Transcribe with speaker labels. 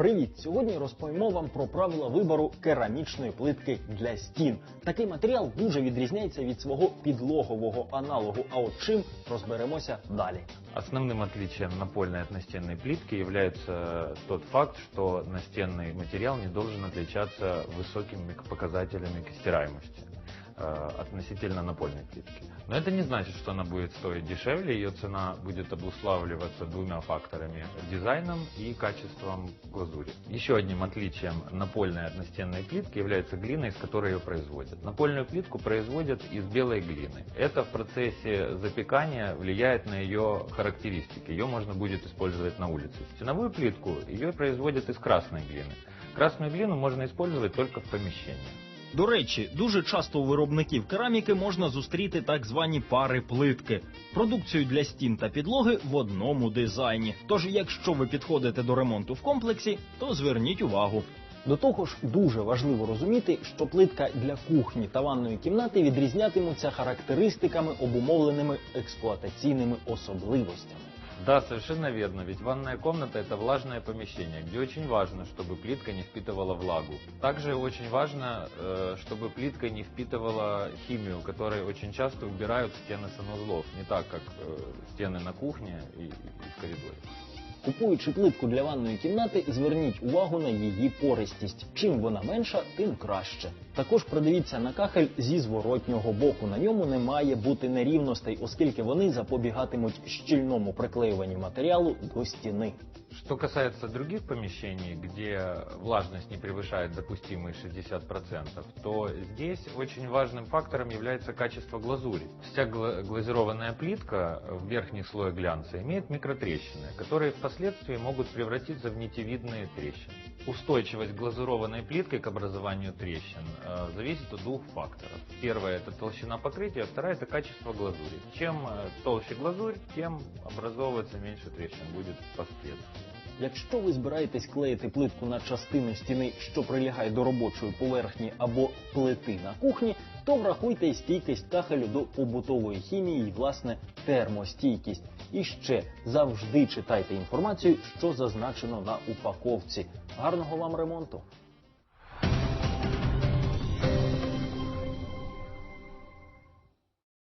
Speaker 1: Привіт! Сьогодні розповімо вам про правила вибору керамічної плитки для стін. Такий матеріал дуже відрізняється від свого підлогового аналогу. А от чим розберемося далі.
Speaker 2: Основным отличием напольной от настенной плитки является тот факт, что настенный материал не должен отличаться высокими показателями стираемости э, Относительно напольной плитки. Но это не значит, что она будет стоить дешевле, ее цена будет обуславливаться двумя факторами – дизайном и качеством глазури. Еще одним отличием напольной от настенной плитки является глина, из которой ее производят. Напольную плитку производят из белой глины. Это в процессе запекания влияет на ее характеристики. Ее можно будет использовать на улице. Стеновую плитку ее производят из красной глины. Красную глину можно использовать только в помещении.
Speaker 1: До речі, дуже часто у виробників кераміки можна зустріти так звані пари плитки, продукцію для стін та підлоги в одному дизайні. Тож, якщо ви підходите до ремонту в комплексі, то зверніть увагу. До того ж, дуже важливо розуміти, що плитка для кухні та ванної кімнати відрізнятимуться характеристиками, обумовленими експлуатаційними особливостями.
Speaker 2: Да, совершенно верно, ведь ванная комната это влажное помещение, где очень важно, чтобы плитка не впитывала влагу. Также очень важно, э, чтобы плитка не впитывала химию, которой очень часто убирают стены санузлов, не так, как э, стены на кухне и, и в коридоре.
Speaker 1: Купуючи плитку для ванної кімнати, зверніть увагу на її пористість. Чим вона менша, тим краще. Також придивіться на кахель зі зворотнього боку. На ньому не має бути нерівностей, оскільки вони запобігатимуть щільному приклеюванню матеріалу до стіни.
Speaker 2: Что касается других помещений, где влажность не превышает допустимые 60%, то здесь очень важным фактором является качество глазури. Вся гла- глазированная плитка в верхний слой глянца имеет микротрещины, которые впоследствии могут превратиться в нитевидные трещины. Устойчивость глазурованной плиткой к образованию трещин э, зависит от двух факторов. Первое это толщина покрытия, вторая это качество глазури. Чем э, толще глазурь, тем образовываться меньше трещин будет впоследствии.
Speaker 1: Якщо ви збираєтесь клеїти плитку на частину стіни, що прилягає до робочої поверхні або плити на кухні, то врахуйте й стійкість кахелю до побутової хімії і власне термостійкість. І ще завжди читайте інформацію, що зазначено на упаковці. Гарного вам ремонту!